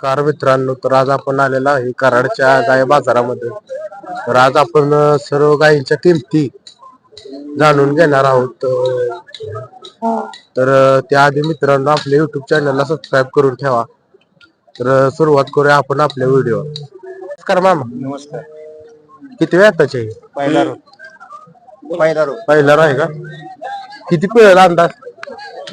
Car मित्रांनो तर आज आपण आलेलो आहे कराडच्या गाय बाजारामध्ये. तर आज आपण सर्व गायींच्या किमती जाणून घेणार आहोत. तर त्याआधी मित्रांनो आपल्या युट्यूब चॅनलला सबस्क्राईब करून ठेवा. तर सुरुवात करूया आपण आपल्या व्हिडिओ नमस्कार मामा. नमस्कार. किती वेळाचे पहिला रो पहिला रो पहिला आहे का? किती पिळेल अंदाज?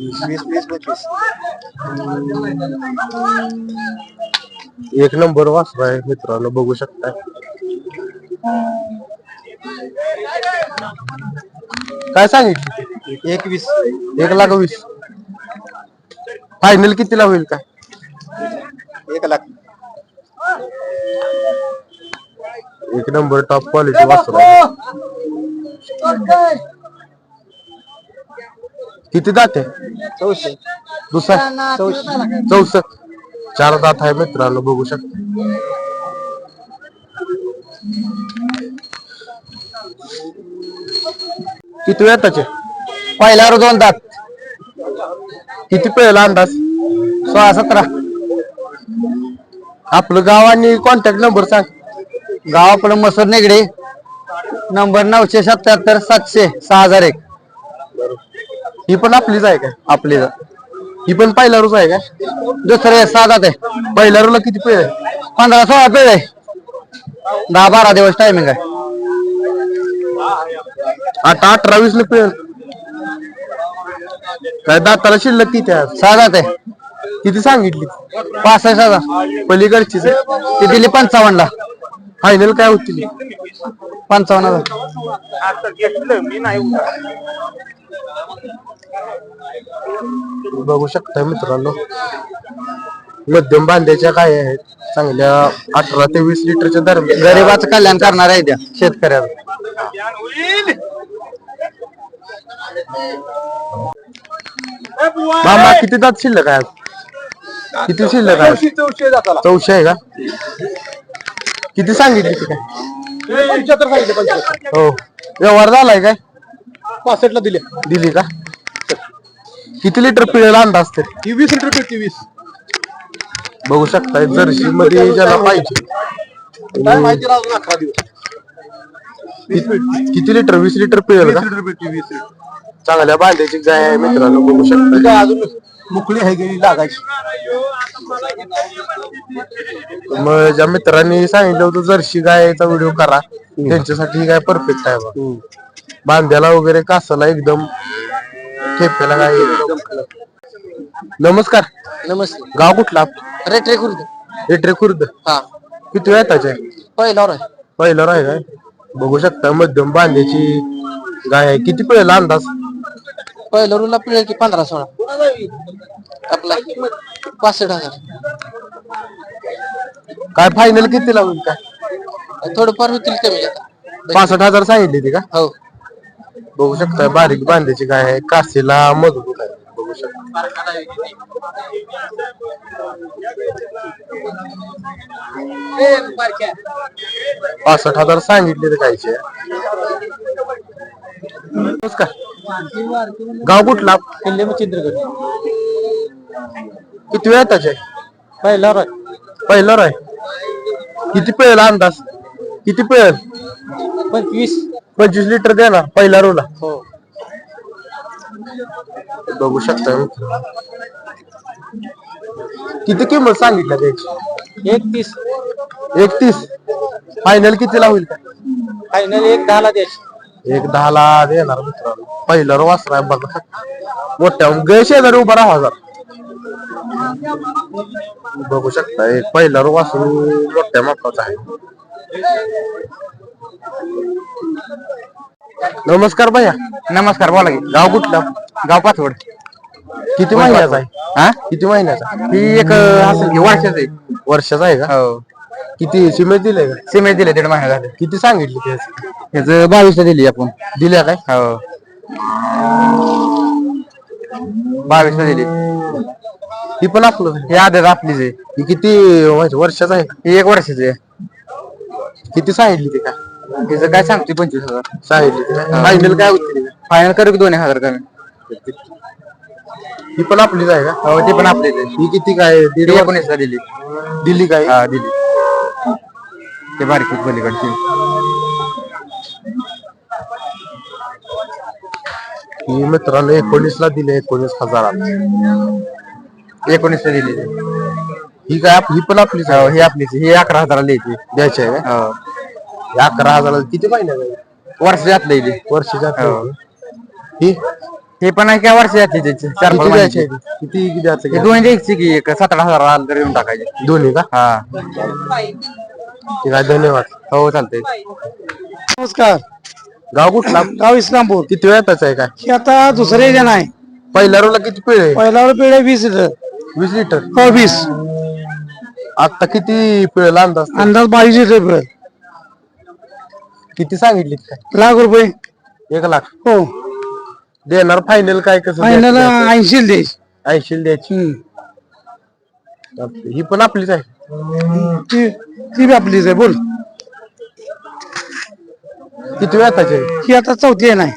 वीस वीस पंचवीस एक नंबर वासरू आहे मित्रांनो बघू शकता. काय सांगितलं? एक वीस एक लाख वीस. फायनल कितीला होईल काय? एक लाख. एक नंबर टॉप क्वालिटी आहे. किती दाते चौशे दुसरा? चौशे चौसष्ट. चार दात आहे मित्रांनो बघू शकता. किती वेळ त्याचे पहिला रो दोन दात. किती पहिला अंदाज? सोळा सतरा. आपलं गाव आणि कॉन्टॅक्ट नंबर सांग. गाव आपलं मसूर निगडे. नंबर नऊशे सत्याहत्तर सातशे सहा हजार एक. ही पण आपलीच आहे काय? आपली ही पण पहिला आहे काय? दुसरे सहा आहे. पहिल्या किती पेळ पंधरा सोळा पेळ आहे दहा बारा दिवस टायमिंग आहे. आता अठरा वीस ला पेळ काय दाताला शिल्लक किती आहे? सहा दात आहे. किती सांगितली? पासष्ट हजार. पलीकडचीच ती दिली पंचावन्नला. फायनल काय होतील पंचावन्न हजार. बघू शकता मित्रांनो. मध्यम बांध्याच्या काय आहेत. चांगल्या अठरा ते वीस लिटरच्या दरम्यान. गरीबाचं कल्याण करणार आहे त्या. शेतकऱ्याचं मामा किती दात शिल्लक आहे? किती शिल्लक आहे? चौशे आहे का? किती सांगितली ती काय? हो. व्यवहार झालाय काय? पासष्ट ला दिले. दिली का? किती लिटर पिळेल अंदाज तर? वीस लिटर पेटी वीस. बघू शकताय जर्सी मध्ये ज्याला पाहिजे. काय माहिती राहू अकरा दिवस. किती- किती लिटर वीस लिटर पिळेल का? लिटर पेटी वीस लिटर. चांगल्या बांध्याची गाय आहे मित्रांनो बघू शकता काय अजून मुकळी आहे गेली लागायची. मग ज्या मित्रांनी सांगितलं होतं जर्सी गायचा व्हिडिओ करा. त्यांच्यासाठी ही गाय परफेक्ट आहे बघ. बांध्याला वगैरे कासाला एकदम गाय एकदम नमस्कार. नमस्ते. गाव कुठला? रेट रे खुर्द एट्रे खुर्द हा. किती वेळ त्याचे पहिला आहे. पहिलं राय काय? बघू शकता मध्यम बांध्याची गाय आहे. किती पिळेल अंदाज? पहिलं रुला पिळेल की पंधरा सोळा. आपला पासष्ट हजार. काय फायनल किती होईल काय? थोडंफार होतील कमी पासष्ट हजार सांगितली ती का? हो. बघू शकता बारीक बांध्याची गाय आहे कासेला मजबूत आहे बघू शकता पासष्ट हजार सांगितले तर कायचे नमस्कार. गाव कुठला? किल्ले मग चित्रगड किती वेळ त्याचे पहिला राय पहिला राय. किती पेळ अंदाज? किती पिळेल? पंचवीस. पंचवीस लिटर द्या ना पहिला रोला. हो. बघू शकता. किती किंमत सांगितलं त्याची? एक तीस एकतीस. फायनल कितीला होईल फायनल एक दहाला द्यायची एक दहाला देणार मित्रांनो. पहिला रो वासरा बघा. मोठ्या गै शेजारी उभा राहा जरा. बघू शकता एक पहिला रो वासरू मोठ्या मापाचा आहे. नमस्कार भैया. नमस्कार बोला की. गाव कुठला? गाव पाचवड किती महिन्याचा आहे? हा? किती महिन्याचा? ही एक अं, असेल की वर्षाचं आहे. वर्षाचा आहे का? हो. किती सिमेंट दिले का? सिमेंट दिले दीड महिना झाले. किती सांगितली त्याची त्याच बावीसला दिली आपण. दिल्या काय? हो. बावीसला दिली. ही पण आपलं. ही आदत आपलीच आहे. ही किती वर्षाचा आहे? का? ही एक वर्षाची आहे. किती सांगितली ती काय तिचं काय सांगते पंचवीस हजार? सांगितली फायनल काय होती फायनल करू की दोन हजार कमी? ही पण आपलीच आहे का? हो ती पण आपलीच आहे. ही किती काय? दीड वर्ष- एकोणीसला दिली. दिली काय? हा दिली. ते बारकी पलीकडची. ही मित्रांनो एकोणीस ला दिले एकोणीस हजारात एकोणीस दिली. ती. ही काय आप- ही पण आपलीच हो, आहे? ही आपलीच ही अकरा हजाराला द्यायची. द्यायची आहे का? हो ही. अकरा हजाराला किती महिन्यात आहे? वर्षात दिली वर्षाच्या हो. ही? हे पण आहे का वर्षाची त्याची? चार किती पाच द्यायची महिन्याची. आहे ती? किती किती द्यायचं हे घ्या? दोन द्यायची की एक सतरा हजार आलं तर येऊन टाकायचे. दोन्ही का? हा. ठीक आहे धन्यवाद. हो चालतंय. नमस्कार. गाव कुठला? गाव इस्लामपूर. किती वेळाच आहे काय? हे आता दुसरे जण आहे. पहिल्या रोला किती पिळे? आहे? पहिला पिढ्या वीस लिटर. वीस लिटर? हो वीस. आता किती पिळेला अंदाज अंदाज बावीस लिटर पिळ. किती सांगितली? काय लाख रुपये. एक लाख. हो. देणार फायनल काय कसं फायनल ऐंशी द्यायची. ऐंशी द्यायची. ही पण आपलीच आहे. ती ती बी आपलीच आहे बोल. किती वेळाची आहे? ही आता चौथी आहे नाही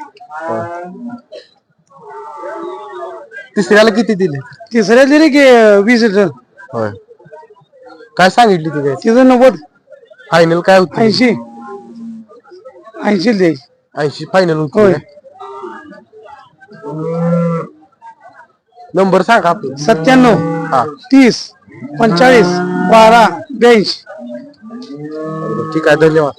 तिसऱ्याला किती दिले? तिसऱ्या दिली की अं, वीस लिटर. होय. काय सांगितली ती काय तिथं नव्वद. फायनल काय होती ऐंशी. ऐंशी द्यायची ऐंशी फायनल होय. नंबर सांगा. आपला सत्त्याण्णव हा. तीस पंचाळीस बारा ब्याऐंशी. ठीक आहे धन्यवाद.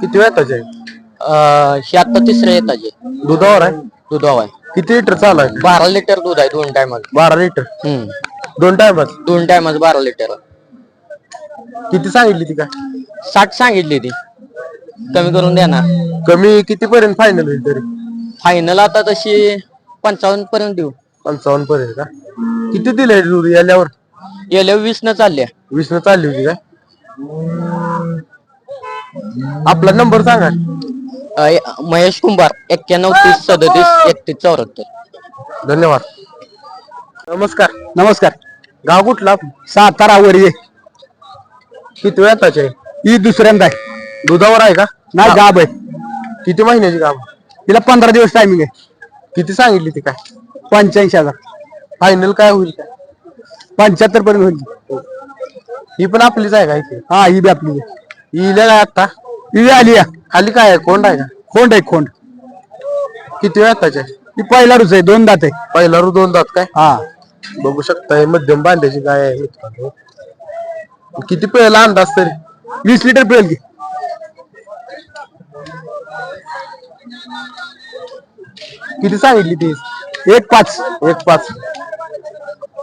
किती वेळाची आहे ही आता तिसऱ्या येताचे दुधावर आहे? दुधावा आहे किती लिटर चालू आहे? बारा लिटर दूध आहे दोन टायमाला बारा लिटर? दोन टायमात दोन टायमाच बारा लिटर. किती सांगितली ती काय? साठ सांगितली ती. कमी करून द्या ना. कमी किती पर्यंत फायनल होईल तरी? फायनल आता तशी पंचावन्न पर्यंत देऊ. पंचावन्न पर्यंत का? किती दिले दूध याल्यावर? गेल्या वीस न चालल्या. वीस न चालली होती काय आपला नंबर सांगा. महेश कुंभार एक्क्याण्णव तीस सदतीस एकतीस चौऱ्याहत्तर. धन्यवाद. नमस्कार. नमस्कार. गाव कुठला सातारा वरी किती वेळाचे आहे ही दुसऱ्यांदा आहे. दुधावर आहे का? नाही गाब आहे. किती महिन्याची गाव तिला पंधरा दिवस टायमिंग आहे. किती सांगितली ती काय? पंच्याऐंशी हजार. फायनल काय होईल काय? पंच्याहत्तर पर्यंत होईल. ही पण आपलीच आहे का इथे? हा ही बी आपली आहे. ही काय आता ही बी आली या खाली काय आहे? कोंड आहे का? खोंड आहे खोंड किती वेळाचे आहे? ही पहिला रुच आहे दोन दात आहे. पहिला रू दोन दात काय? हा. बघू शकता हे मध्यम बांध्याची गाय आहे मित्रांनो. किती पहिला अंदाज तरी? वीस लिटर पिळेल की. किती सांगितली ती एक पाच. एक पाच.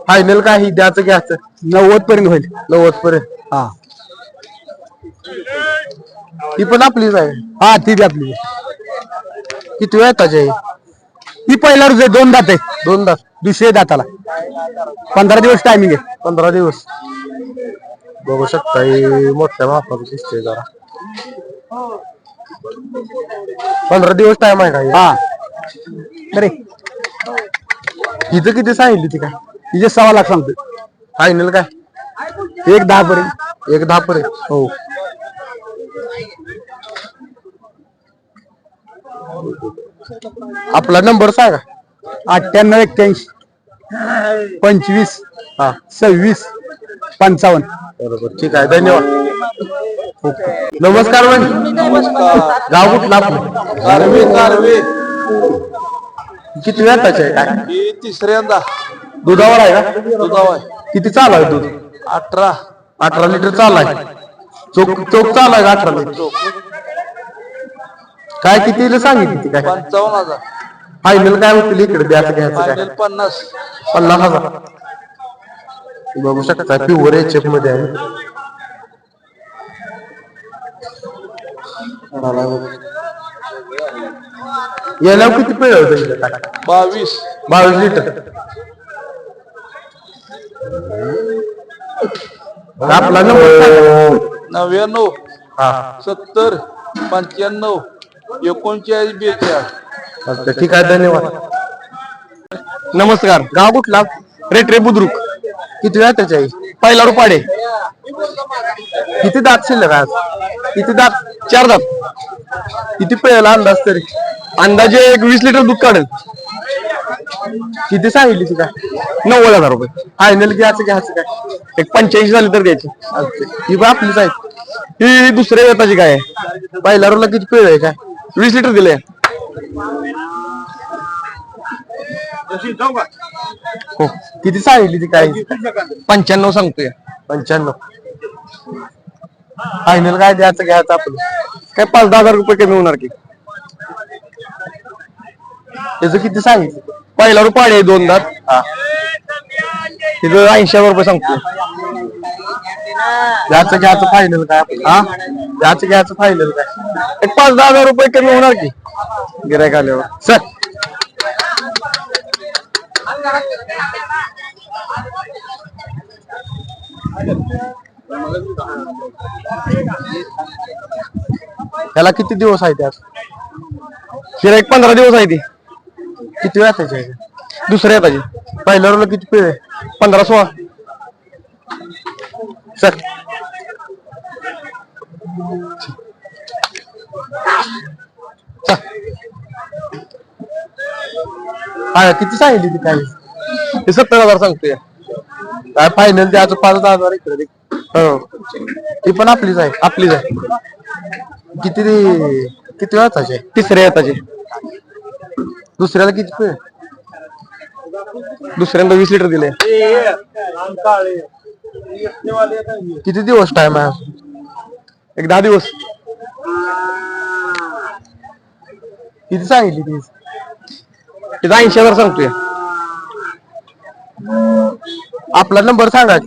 फायनल काय? ही द्याचं घ्यायचं नव्वद पर्यंत होईल. नव्वद पर्यंत. हा. ही पण आपलीच आहे. हा ती बी आपली. किती वेळ आहे ही? पहिला आहे दोन दात आहे. दोन दात. दुसरे दाताला. पंधरा दिवस टायमिंग आहे. पंधरा दिवस. बघू शकता ही मोठ्या मापाचं दिसते जरा. पंधरा दिवस टाइम आहे का ही? अरे. हिचं किती सांगितली ती काय तिचे सव्वा लाख सांगतो फायनल काय? एक दहा पर्यंत. एक दहा पर्यंत. हो. आपला नंबर सांगा. अठ्ठ्याण्णव एक्क्याऐंशी. पंचवीस. हा. सव्वीस. पंचावन्न. बरोबर. ठीक आहे. धन्यवाद. नमस्कार गाव कुठला? किती वेळाचे आहे? काय तिसऱ्यांदा. दुधावर आहे का? दुधाव आहे. किती चालू आहे दूध? अठरा. अठरा लिटर चालू आहे. चोक चोक चालू आहे का अठरा लिटर? काय किती सांगितली ती काय? पंचावन्न हजार. फायनल काय होतील इकडे? द्यायचं घ्यायचं फायनल काय पन्नास. पन्नास हजार. बघू शकता प्युअर एच एफमध्ये आहे. याला किती पिळ होतं बावीस. बावीस लिटर. आपला नव्याण्णव. सत्तर. पंच्याण्णव. एकोणचाळीस बेचाळीस. ठीक आहे धन्यवाद. नमस्कार. गाव कुठला? रेट बुद्रुक. किती वेळा त्याच्या आई? पहिला रुपाडे. किती दात शिल्लक आज? किती दात? चार दात. किती पेला अंदाज तरी? अंदाजे एक वीस लिटर दूध काढेल. किती सांगितली ती काय नव्वद हजार रुपये. फायनल घ्यायचं घ्यायचं काय एक पंच्याऐंशी झाली तर द्यायची चालते ही पण आपलीच आहे ही दुसऱ्या येताची काय आहे? पहिल्या रोला किती पिळ आहे काय? वीस लिटर दिले. हो. किती सांगितली ती काय? पंच्याण्णव सांगतोय. पंच्याण्णव. फायनल काय द्यायचं घ्यायचं आपलं? काय पाच दहा हजार रुपये कमी होणार की? त्याचं किती सांगितलं? पहिला रुपये आहे दोन दात. हा. तिथं ऐंशी हजार रुपये सांगतोय. द्यायचं घ्यायचं फायनल काय हा? द्यायचं घ्यायचं फायनल काय? एक पाच दहा हजार रुपये कमी होणार की? गिरायक आल्यावर. सर त्याला किती दिवस आहे त्यात? गिरायक पंधरा दिवस आहे ती. किती वेळ त्याचे दुसऱ्या येताची पहिल्या रोला किती पिळ आहे पंधरा सोळा. सर हा किती सांगितली ती काय? हे सत्तर हजार सांगतोय. काय फायनल द्यायचं पाच दहा हजार इकडे हो. ती पण आपलीच आहे आपलीच आहे. किती किती वेळा तिसऱ्या येताचे दुसऱ्याला किती पिळ दुसऱ्यांदा वीस लिटर दिले. किती दिवस टाइम आहे एक दहा दिवस. किती सांगितली ती? तिथं ऐंशी हजार सांगतोय. आपला नंबर सांगा.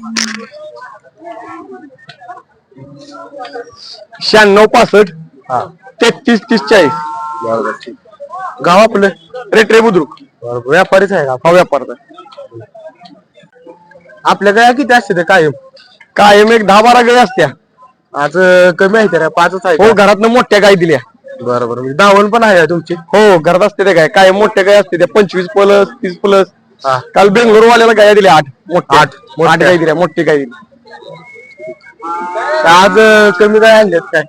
शहाण्णव पासष्ट हा. तेहतीस तीस चाळीस. गाव आपलं? रेट रे बुद्रुक. बरोबर व्यापारीच आहे का? हा व्यापार आपल्या काय किती असते ते कायम? कायम एक दहा बारा गाय असत्या. आज अं, कमी आहे त्या पाचच आहे हो घरात मोठ्या गाय दिल्या. बरोबर म्हणजे दावण पण आहे तुमची? हो घरात असते त्या गाय. कायम मोठ्या गाय असते त्या पंचवीस प्लस तीस प्लस. हा. काल बेंगलोर वाल्याला गाया दिल्या आठ. मोठ्या. आठ, आठ. गाय दिल्या मोठी गाय दिली. आज अं, कमी काय आणल्यात काय?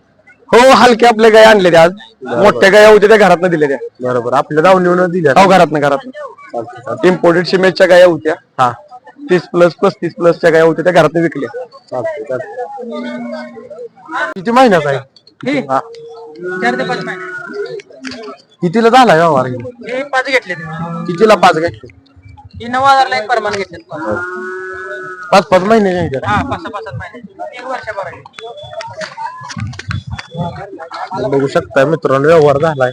हो हलक्या आपल्या गाय आणल्या त्या आज मोठ्या गाया होत्या त्या घरात दिल्या त्या. बरोबर. आपल्या दावणीवर दिल्या हो घरात घरात इम्पोर्टेड शिमेजच्या गाया होत्या. हा. तीस प्लस पस्तीस प्लसच्या गाया होत्या त्या घरात विकल्या. चालतंय, चालतंय. किती महिन्यात आहे? हा. चार ते पाच महिने. कितीला झाला व्यवहार हे? हे पाच घेतले कितीला पाच घेतले? ही नऊ हजारला एक परमान घेतले. पाच पाच महिने हा पाच पाच महिने. एक वर्षभर बघू शकता मित्रांनो व्यवहार झालाय.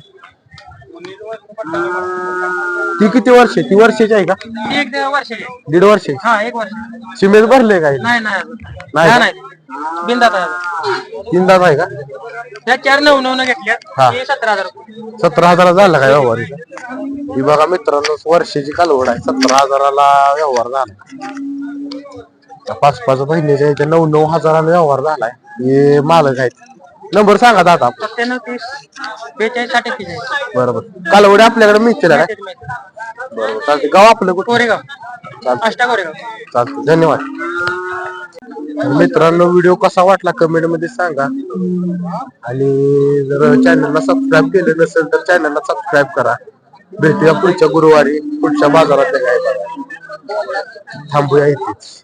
ती किती वर्ष ती वर्षाची आहे का? एक वर्ष दीड वर्ष हा एक वर्ष सिमेंट भरले काय नाही नाही. नाही का? नाही. बिंदात आहे. का? त्या चार नऊ नऊ घेतल्या हा. हे सतरा हजार रुपये. सतरा हजारा झाला काय व्यवहार इथं? ही बघा मित्रांनो वर्षाची कालवड आहे. सतरा हजाराला व्यवहार झाला. त्या पाच पाच महिन्याच्या इथे नऊ नऊ हजाराला व्यवहार झालाय. हे मालक आहेत. नंबर सांगा दादा सत्त्याण्णव तीस बेचाळीससाठी बरोबर. कालवडी आपल्याकडे मिळतील काय बरोबर. चालते गाव आपलं कुठं कोरेगाव. चालतं धन्यवाद. मित्रांनो व्हिडिओ कसा वाटला कमेंटमध्ये सांगा. आणि जर चॅनलला सबस्क्राईब केलं नसेल तर चॅनलला सबस्क्राईब करा. भेटूया पुढच्या गुरुवारी पुढच्या बाजारात. काय थांबूया इथेच.